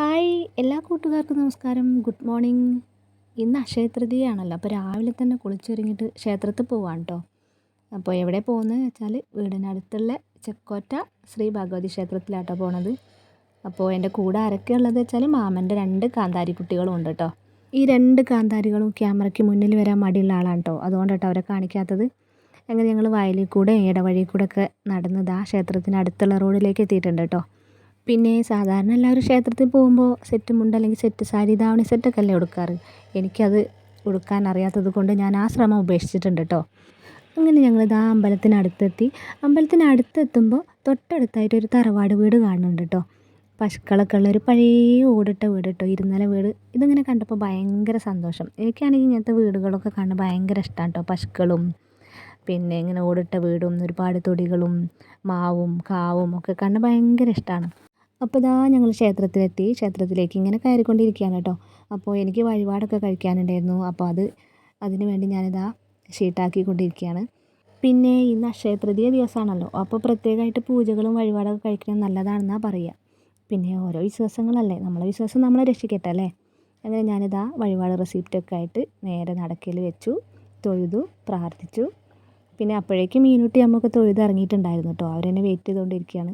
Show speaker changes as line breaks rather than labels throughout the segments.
Hi എല്ലാ കൂട്ടുകാർക്കും നമസ്കാരം. ഗുഡ് മോർണിംഗ് ഇന്ന് അക്ഷയതൃതിയാണല്ലോ. അപ്പോൾ രാവിലെ തന്നെ കുളിച്ചൊരുങ്ങിയിട്ട് ക്ഷേത്രത്തിൽ പോവാണ് കേട്ടോ അപ്പോൾ എവിടെ പോകുന്നത് വെച്ചാൽ വീടിനടുത്തുള്ള ചെക്കോറ്റ ശ്രീ ഭഗവതി ക്ഷേത്രത്തിലാട്ടോ പോണത്. അപ്പോൾ എന്റെ കൂടെ ആരൊക്കെ ഉള്ളത് വെച്ചാൽ മാമന്റെ രണ്ട് കാന്താരി കുട്ടികളും ഉണ്ട് കേട്ടോ ഈ രണ്ട് കാന്താരികളും ക്യാമറയ്ക്ക് മുന്നിൽ വരാൻ മടിയുള്ള ആളാണ് കേട്ടോ അതുകൊണ്ട് കേട്ടോ അവരെ കാണിക്കാത്തത്. അങ്ങനെ ഞങ്ങൾ വയലിൽ കൂടെ ഇടവഴി കൂടെ ഒക്കെ നടന്നത് ആ ക്ഷേത്രത്തിന് അടുത്തുള്ള റോഡിലേക്ക് എത്തിയിട്ടുണ്ട് കേട്ടോ പിന്നെ സാധാരണ എല്ലാവരും ക്ഷേത്രത്തിൽ പോകുമ്പോൾ സെറ്റ് മുണ്ട് അല്ലെങ്കിൽ സെറ്റ് സാരി ധാവണി സെറ്റൊക്കെ അല്ലേ ഉടുക്കാറ്. എനിക്കത് ഉടുക്കാൻ അറിയാത്തത് കൊണ്ട് ഞാൻ ആ ശ്രമം ഉപേക്ഷിച്ചിട്ടുണ്ട് കേട്ടോ അങ്ങനെ ഞങ്ങൾ ഇതാ അമ്പലത്തിനടുത്തെത്തി അമ്പലത്തിനടുത്തെത്തുമ്പോൾ തൊട്ടടുത്തായിട്ട് ഒരു തറവാട് വീട് കാണുന്നുണ്ട് കേട്ടോ പശുക്കളൊക്കെ ഉള്ള ഒരു പഴയ ഓടിട്ട വീട് കേട്ടോ ഇരുന്നല വീട്. ഇതിങ്ങനെ കണ്ടപ്പോൾ ഭയങ്കര സന്തോഷം. എനിക്കാണെങ്കിൽ ഇങ്ങനത്തെ വീടുകളൊക്കെ കാണാൻ ഭയങ്കര ഇഷ്ടമാണ് കേട്ടോ പശുക്കളും പിന്നെ ഇങ്ങനെ ഓടിട്ട വീടും ഒരുപാട് തൊടികളും മാവും കാവും ഒക്കെ കാണാൻ ഭയങ്കര ഇഷ്ടമാണ് അപ്പോൾ ഇതാ ഞങ്ങൾ ക്ഷേത്രത്തിലെത്തി. ക്ഷേത്രത്തിലേക്ക് ഇങ്ങനെ കയറിക്കൊണ്ടിരിക്കുകയാണ് കേട്ടോ. അപ്പോൾ എനിക്ക് വഴിപാടൊക്കെ കഴിക്കാനുണ്ടായിരുന്നു. അപ്പോൾ അത് അതിന് വേണ്ടി ഞാനിതാ ഷീട്ടാക്കിക്കൊണ്ടിരിക്കുകയാണ്. പിന്നെ ഇന്ന് അക്ഷയതൃതീയ ദിവസമാണല്ലോ. അപ്പോൾ പ്രത്യേകമായിട്ട് പൂജകളും വഴിപാടൊക്കെ കഴിക്കുന്നത് നല്ലതാണെന്നാണ് പറയുക. പിന്നെ ഓരോ വിശ്വാസങ്ങളല്ലേ. നമ്മളെ വിശ്വാസം നമ്മളെ രക്ഷിക്കട്ടെ അല്ലേ? അങ്ങനെ ഞാനിതാ വഴിപാട് റെസിപ്റ്റൊക്കെ ആയിട്ട് നേരെ നടക്കയിൽ വെച്ചു തൊഴുതു പ്രാർത്ഥിച്ചു. പിന്നെ അപ്പോഴേക്കും മീനുട്ടി അമ്മൊക്കെ തൊഴുത് ഇറങ്ങിയിട്ടുണ്ടായിരുന്നു കേട്ടോ. അവരെന്നെ വെയിറ്റ് ചെയ്തുകൊണ്ടിരിക്കുകയാണ്.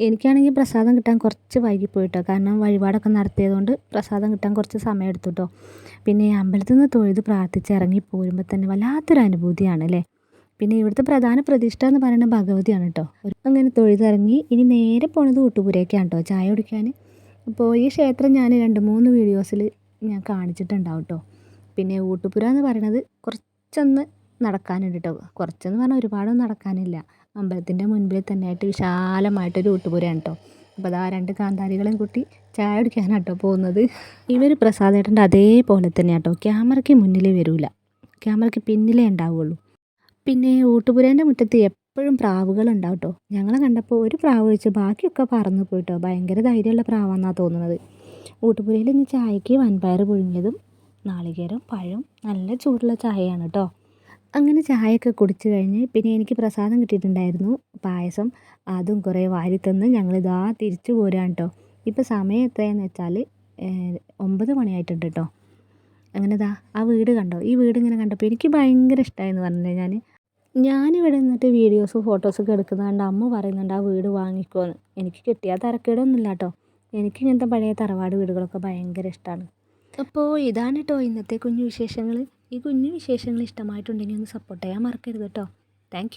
എനിക്കാണെങ്കിൽ പ്രസാദം കിട്ടാൻ കുറച്ച് വൈകിപ്പോയിട്ടോ. കാരണം വഴിപാടൊക്കെ നടത്തിയതുകൊണ്ട് പ്രസാദം കിട്ടാൻ കുറച്ച് സമയം എടുത്തു കേട്ടോ പിന്നെ അമ്പലത്തിൽ നിന്ന് തൊഴുത് പ്രാർത്ഥിച്ച് ഇറങ്ങി പോരുമ്പോൾ തന്നെ വല്ലാത്തൊരു അനുഭൂതിയാണ് അല്ലേ? പിന്നെ ഇവിടുത്തെ പ്രധാന പ്രതിഷ്ഠ എന്ന് പറയുന്നത് ഭഗവതിയാണ് കേട്ടോ. അങ്ങനെ തൊഴുതിറങ്ങി ഇനി നേരെ പോണത് ഊട്ടുപുരയ്ക്കാണ് കേട്ടോ. ചായ കുടിക്കാൻ. അപ്പോൾ ഈ ക്ഷേത്രം ഞാൻ രണ്ട് മൂന്ന് വീഡിയോസിൽ ഞാൻ കാണിച്ചിട്ടുണ്ടാവും കേട്ടോ. പിന്നെ ഊട്ടുപുര എന്ന് പറയുന്നത് കുറച്ചൊന്ന് നടക്കാനുണ്ട് കേട്ടോ. കുറച്ചെന്ന് പറഞ്ഞാൽ ഒരുപാടൊന്നും നടക്കാനില്ല. അമ്പലത്തിന്റെ മുൻപിൽ തന്നെയായിട്ട് വിശാലമായിട്ടൊരു ഊട്ടുപുരയാണ് കേട്ടോ അപ്പോൾ അതാ രണ്ട് കാന്താരികളെയും കൂട്ടി ചായ കുടിക്കാനാണ് കേട്ടോ പോകുന്നത്. ഇവർ പ്രസാദേട്ടന്റെ അതേപോലെ തന്നെയാണ് കേട്ടോ ക്യാമറയ്ക്ക് മുന്നിലേ വരില്ല ക്യാമറയ്ക്ക് പിന്നിലേ ഉണ്ടാവുള്ളൂ. പിന്നെ ഊട്ടുപുരേന്റെ മുറ്റത്ത് എപ്പോഴും പ്രാവുകൾ ഉണ്ടാവും കേട്ടോ ഞങ്ങളെ കണ്ടപ്പോൾ ഒരു പ്രാവ് വെച്ച് ബാക്കിയൊക്കെ പറന്നു പോയിട്ടോ. ഭയങ്കര ധൈര്യമുള്ള പ്രാവാന്നാണ് തോന്നുന്നത്. ഊട്ടുപുരയിൽ ഇന്ന് ചായക്ക് വൻപയർ പുഴുങ്ങിയതും നാളികേരം പഴം നല്ല ചൂടുള്ള ചായയാണ് കേട്ടോ അങ്ങനെ ചായയൊക്കെ കുടിച്ച് കഴിഞ്ഞ് പിന്നെ എനിക്ക് പ്രസാദം കിട്ടിയിട്ടുണ്ടായിരുന്നു പായസം. അതും കുറേ വാരി തന്ന് ഞങ്ങളിതാ തിരിച്ചു പോരാൻ കേട്ടോ ഇപ്പോൾ സമയം എത്രയാണെന്ന് വെച്ചാൽ ഒമ്പത് മണിയായിട്ടുണ്ട് കേട്ടോ. അങ്ങനെ ദാ ആ വീട് കണ്ടോ? ഈ വീട് ഇങ്ങനെ കണ്ടപ്പോൾ എനിക്ക് ഭയങ്കര ഇഷ്ടമായെന്ന് പറഞ്ഞത് ഞാൻ. ഞാനിവിടെ നിന്നിട്ട് വീഡിയോസും ഫോട്ടോസൊക്കെ എടുക്കുന്നത് കണ്ട് അമ്മ പറയുന്നുണ്ട് ആ വീട് വാങ്ങിക്കുമെന്ന് എനിക്ക് കിട്ടിയ തരക്കേടൊന്നുമില്ല കേട്ടോ. എനിക്ക് ഇങ്ങനത്തെ പഴയ തറവാട് വീടുകളൊക്കെ ഭയങ്കര ഇഷ്ടമാണ് അപ്പോൾ ഇതാണ് കേട്ടോ ഇന്നത്തെ കുഞ്ഞു വിശേഷങ്ങൾ. ഈ കുഞ്ഞു വിശേഷങ്ങൾ ഇഷ്ടമായിട്ടുണ്ടെങ്കിൽ ഒന്ന് സപ്പോർട്ട് ചെയ്യാൻ മറക്കരുത് കേട്ടോ. താങ്ക്